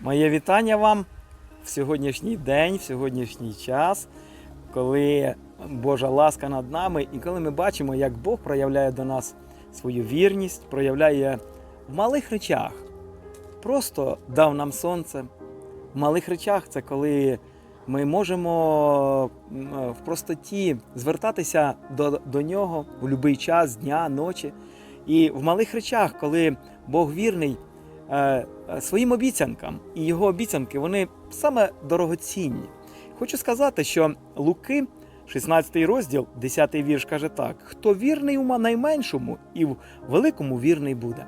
Моє вітання вам в сьогоднішній день, в сьогоднішній час, коли Божа ласка над нами, і коли ми бачимо, як Бог проявляє до нас свою вірність, проявляє в малих речах. Просто дав нам сонце. В малих речах це коли ми можемо е, в простоті звертатися до, до нього в будь-який час, дня, ночі. І в малих речах, коли Бог вірний своїм обіцянкам, і його обіцянки вони саме дорогоцінні. Хочу сказати, що Луки, 16 розділ, 10 вірш каже так: хто вірний у найменшому, і в великому вірний буде.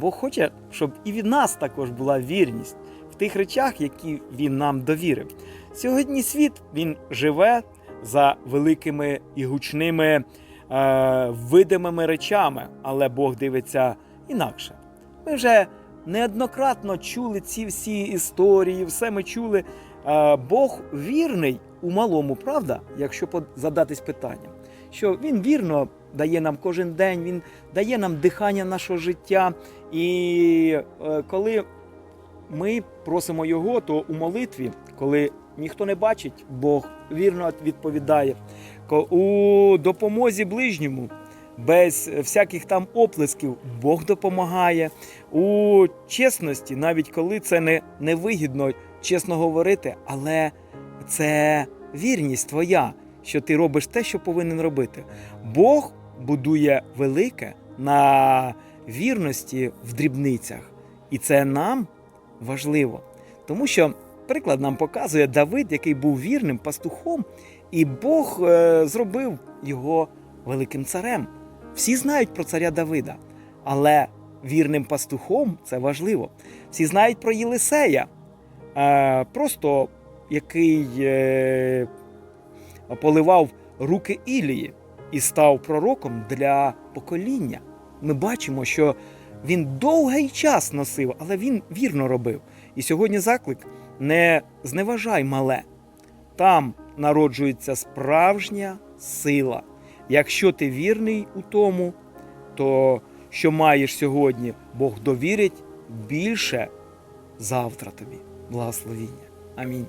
Бог хоче, щоб і від нас також була вірність в тих речах, які він нам довірив. Сьогодні світ він живе за великими і гучними е, видимими речами, але Бог дивиться інакше. Ми вже неоднократно чули ці всі історії, все ми чули. Бог вірний у малому, правда, якщо задатись питанням, що Він вірно дає нам кожен день, Він дає нам дихання нашого життя. І е, коли ми просимо Його, то у молитві, коли ніхто не бачить, Бог вірно відповідає. У допомозі ближньому, без всяких там оплесків, Бог допомагає. У чесності, навіть коли це не, не вигідно чесно говорити, але це вірність твоя, що ти робиш те, що повинен робити. Бог будує велике на вірності в дрібницях. І це нам важливо. Тому що приклад нам показує Давид, який був вірним пастухом, і Бог е, зробив його великим царем. Всі знають про царя Давида, але вірним пастухом це важливо. Всі знають про Єлисея, е, просто який е, поливав руки Ілії і став пророком для покоління. Ми бачимо, що він довгий час носив, але він вірно робив. І сьогодні заклик не зневажай мале. Там народжується справжня сила. Якщо ти вірний у тому, то що маєш сьогодні, Бог довірить більше завтра тобі. Благословіння. Амінь.